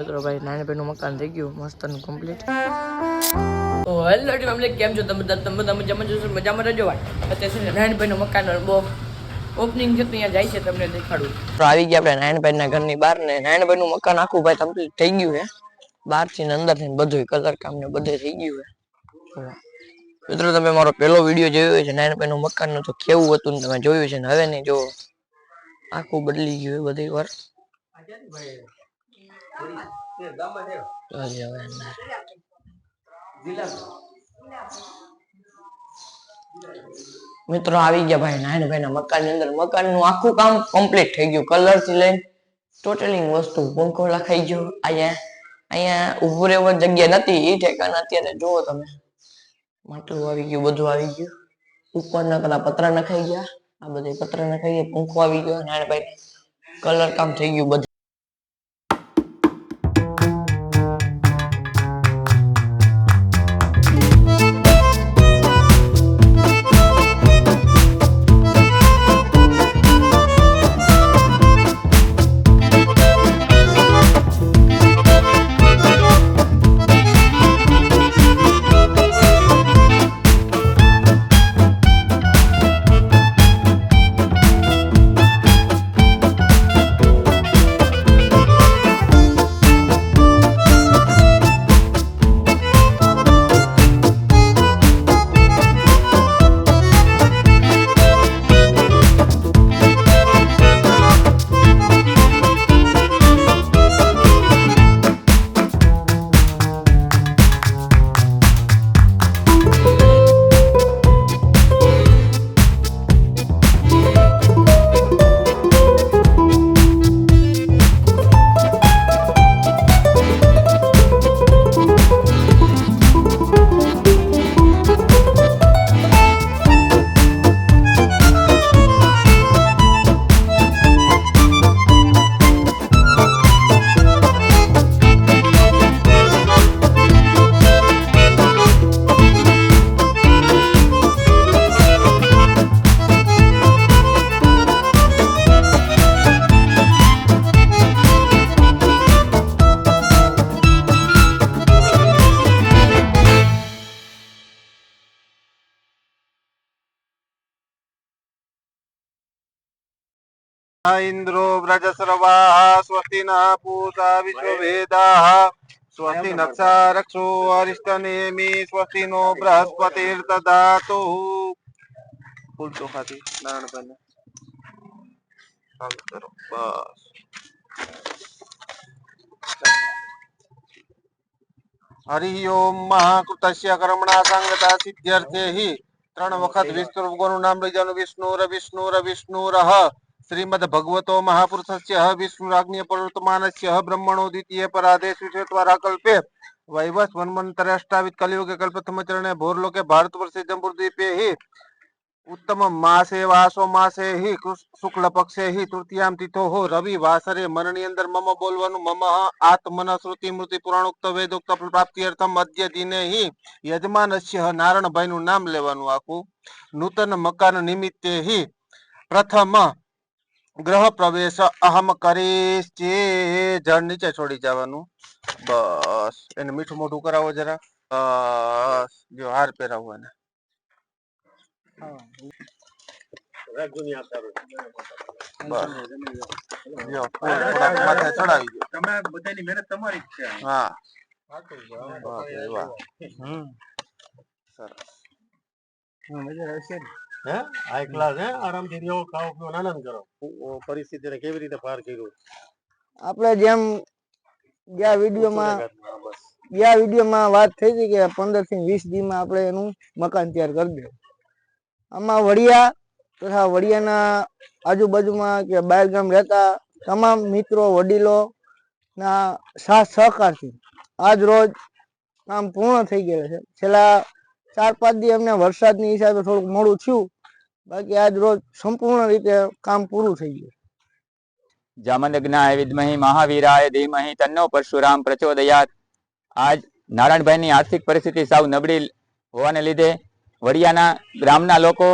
શ્રીરામ. ભાઈ નાનભાઈનું મકાન થઈ ગયું મસ્ત કમ્પ્લીટ તો હેલો કેમ છો? તમે તમે તમે જમા જોશો મજામાં રહેજો ભાઈ. અત્યારે નાનભાઈનું મકાન બહુ ઓપનિંગ છે તો અહીંયા જાય છે તમને દેખાડું. આવી ગયા આપણે નારાયણભાઈ ના ઘરની બહાર ને નારાયણભાઈ નું મકાન આખું ભાઈ કમ્પ્લીટ થઈ ગયું છે. બહારથી અંદરથી બધું કલર કામ ને બધું થઈ ગયું છે. મિત્રો, તમે મારો પહેલો વીડિયો જોયો છે નારાયણભાઈ નું મકાનનું તો કેવું હતું ને તમે જોયું છે ને હવે નહીં જો આખું બદલી ગયું બધી વાર. હવે. મિત્રો, આવી ગયા ભાઈ નારાયણભાઈ ના મકાનની અંદર મકાનનું આખું કામ કમ્પ્લીટ થઈ ગયું. કલરથી લઈને ટોટલી વસ્તુ પંખો લખાઈ ગયો. અહીંયા અહીંયા ઉભું રહેવા જગ્યા નથી. એ ઠેકાના અત્યારે જુઓ તમે. માટલું આવી ગયું, બધું આવી ગયું. ઉપરના પેલા પતરા નખાઈ ગયા. આ બધા પતરા નખાઈ ગયા પંખો આવી ગયો. નાયણભાઈ કલર કામ થઈ ગયું બધું. इंद्रो व्रजसर्वाः स्वस्ति न पूषा विश्ववेदाः स्वस्ति नक्षारक्षो अरिष्टनेमि स्वस्ति नो बृहस्पतिर्ददातु ફૂલ ચોખાથી નારાયણભાઈને ચાલુ કરો બસ હરિ ઓમ મહાકૃતસ્ય કર્મણા સંગતા સિદ્ધ્યર્થે હિ ત્રણ વખત વિષ્ણુ ભગવાનનું નામ લઈ જવાનું વિષ્ણુર વિષ્ણુર વિષ્ણુર શ્રીમદ ભગવતો મહાપુરુષસ્ય વિષ્ણુરાજ્ઞ પ્રવર્તમાનસ્ય બ્રહ્મણો દ્વિતીય પરાદેશ વિશ્વેત્વારા કલ્પે વૈવસ વન્મંતરષ્ટાવિત કલિયુગે કલ્પથમચરણે ભોરલોકે ભારત વર્ષે જંબુદ્વીપે હિ ઉત્તમ માસે વાસો માસે હિ શુક્લ પક્ષે હિ તૃતીયામ તિથો હો રવિ વાસરે મનની અંદર મમ બોલવાનું મમ આત્મન શ્રુતિ મૃતિ પુરાણોક્ત વેદોક્ત પ્રાપ્તિ અર્થમ અદ્ય દિને હિ યજમાનસ્ય નારણભાઈનું નામ લેવાનું આખું નૂતન મકાન નિમિત્તે હિ પ્રથમ ગ્રહ પ્રવેશ અહમ કરીશ જે જળ નીચે છોડી જવાનું. બસ. એને મીઠું મોઢું કરાવો જરા. બસ. જો હાર પહેરાવો એને. બસ. જો ફૂલ થોડાક હા? હાઈ ક્લાસ હે? આરામથી રહ્યો ખાઓ પીઓ આનંદ કરો. પરિસ્થિતિને કેવી રીતે પાર કર્યું? આપણે જેમ ગયા વિડીયોમાં ગયા વિડીયોમાં વાત થઈ હતી કે પંદરથી વીસ દીમાં આપણે એનું મકાન તૈયાર કરી દે. આમાં વડિયા તથા વડિયાના આજુબાજુમાં કે બહાર ગામ રહેતા તમામ મિત્રો વડીલો ના સાથ સહકારથી આજ રોજ કામ પૂર્ણ થઈ ગયેલું છે. છેલ્લા ચાર પાંચ દી અમને વરસાદની હિસાબે થોડુંક મોડું થયું. બાકી આજ રોજ સંપૂર્ણ રીતે કામ પૂરું થઈ ગયું. જામનગ્નાય વિદ્મહી મહાવીરાય ધીમહી તન્નો પરશુરામ પ્રચોદયાત. આજ નારાયણભાઈની આર્થિક પરિસ્થિતિ સાવ નબળી હોવાને લીધે વડિયાના ગ્રામના લોકો,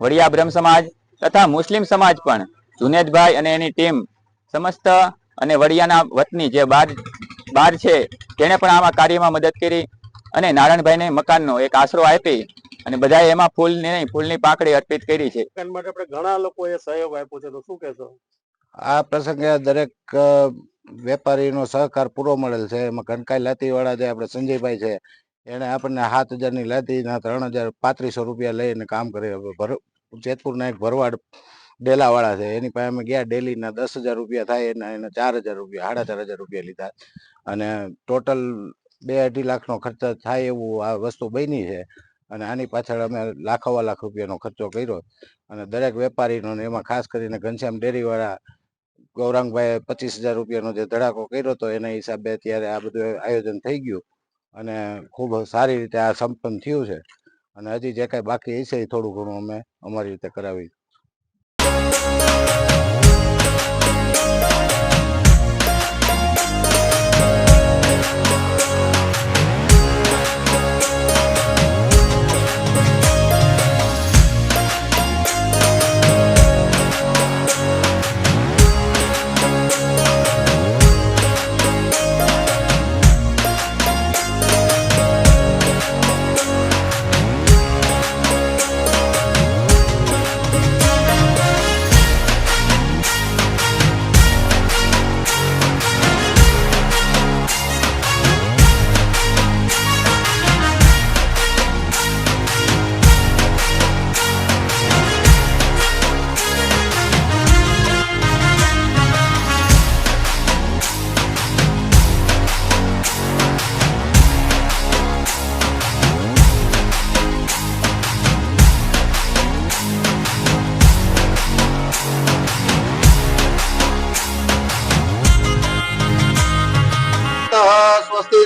વડિયા બ્રહ્મ સમાજ તથા મુસ્લિમ સમાજ પણ જુનેદભાઈ અને એની ટીમ સમસ્ત અને વડિયાના વતની જે બાર બાર છે, તેણે પણ આમાં કાર્યમાં મદદ કરી અને નારાયણભાઈને મકાનનો એક આશરો આપી અને બધાએ એમાં ફૂલની નહીં ફૂલની પાકડી અર્પિત કરી છે. માટે આપણે ઘણા લોકોએ સહયોગ આપ્યો છે તો શું કહેશો? આ પ્રસંગે દરેક વેપારીનો સહકાર પૂરો મળેલ છે. એમાં કનકાઈ લાતી વાળા જે આપણે સંજયભાઈ છે એને આપણને સાત હજારની લાતીના ત્રણ હજાર પાંત્રીસો રૂપિયા લઈને કામ કરે જેતપુરના એક ભરવાડ ડેલા વાળા છે. એની પાસે અમે ગયા ડેલીના દસ હજાર રૂપિયા થાય એના એના ચાર હજાર રૂપિયા સાડા ચાર હજાર રૂપિયા લીધા. અને ટોટલ બે અઢી લાખનો ખર્ચ થાય એવું આ વસ્તુ બની છે. અને આની પાછળ અમે લાખોવા લાખ રૂપિયાનો ખર્ચો કર્યો. અને દરેક વેપારીનો એમાં ખાસ કરીને ઘનશ્યામ ડેરીવાળા ગૌરાંગભાઈએ ગૌરાંગભાઈ પચીસ હજાર રૂપિયાનો જે ધડાકો કર્યો હતો, એના હિસાબે અત્યારે આ બધું આયોજન થઈ ગયું. અને ખૂબ સારી રીતે આ સંપન્ન થયું છે. અને હજી જે કાંઈ બાકી હશે એ થોડું ઘણું અમે અમારી રીતે કરાવી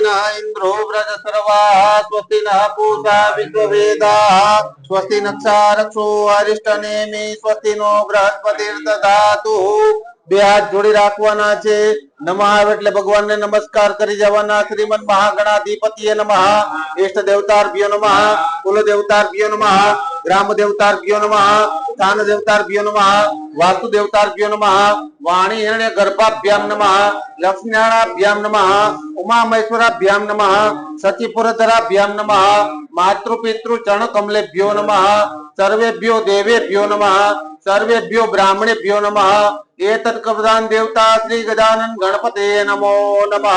स्वस्ति न इंद्रो व्रजसर्वाः स्वस्ति नः पूषा विश्ववेदाः स्वस्ति नक्षारक्षो अरिष्टनेमि स्वस्ति नो બૃહસ્પતિર્દધાતુ બે હાથ જોડી રાખવાના છે નમઃ આવે એટલે ભગવાનને નમસ્કાર કરી જવાના શ્રીમન મહાગણાધિપતિએ નમઃ ઇષ્ટ દેવતાર્ભ્યો નમઃ કુલ દેવતાર્ભ્યો નમઃ ગ્રામ દેવતાર્ભ્યો નમઃ સ્થાન દેવતાર્ભ્યો નમઃ વાસ્તુ દેવતાર્ભ્યો નમઃ, વાણી હિરણ્ય ગર્ભાભ્યામ નમઃ લક્ષ્મીનારાયણાભ્યામ નમઃ ઉમા મહેશ્વરાભ્યામ નમઃ, સચિપુરધરાભ્યામ નમઃ માતૃ પિતૃ ચરણ કમલેભ્યો નમઃ, સર્વેભ્યો દેવેભ્યો નમઃ, સર્વેભ્યો બ્રાહ્મણેભ્યો નમઃ એતત કવદાન દેવતા શ્રી ગજાનન ગણપતે નમો નમઃ.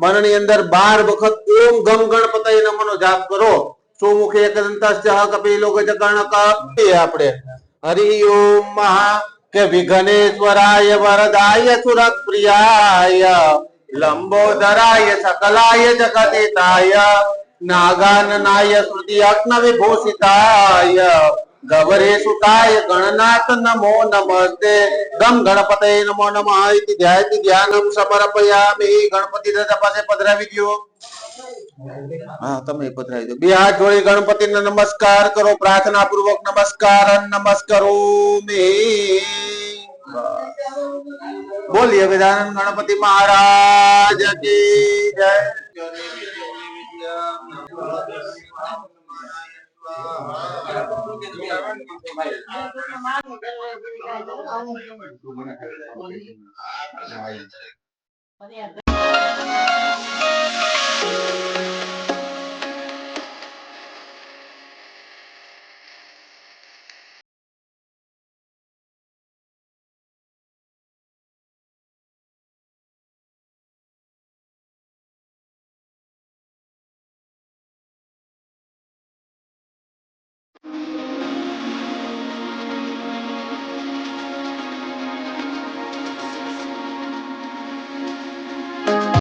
મનની અંદર બાર વખત ઓમ ગમ ગણપતય નમઃ નો જાપ કરો. સુમુખે એકદંતસ્ય કપિલો ગજકર્ણક એ આપણે. હરિ ઓમ મહા કે વિઘ્નેશ્વરાય વરદાય સુરપ્રિયાય લંબોદરાય સકલાય જગદિતાય. નાગાનનાય શ્રુતિ વિભૂષિતાય ગવરે સુતાય ગણનાથ નમો નમસ્તે. ગમ ગણપતે નમો નમઃ ઇતિ ધ્યાયતિ ધ્યાનમ સમર્પયામિ. ગણપતિ પાસે પધરાવી દ્યો. હા, તમે પધરાવી દો બે હાથ જોડી ગણપતિને નમસ્કાર કરો પ્રાર્થના પૂર્વક નમસ્કાર નમસ્કારો મે બોલીએ ગજાનંદ ગણપતિ મહારાજ કી જય.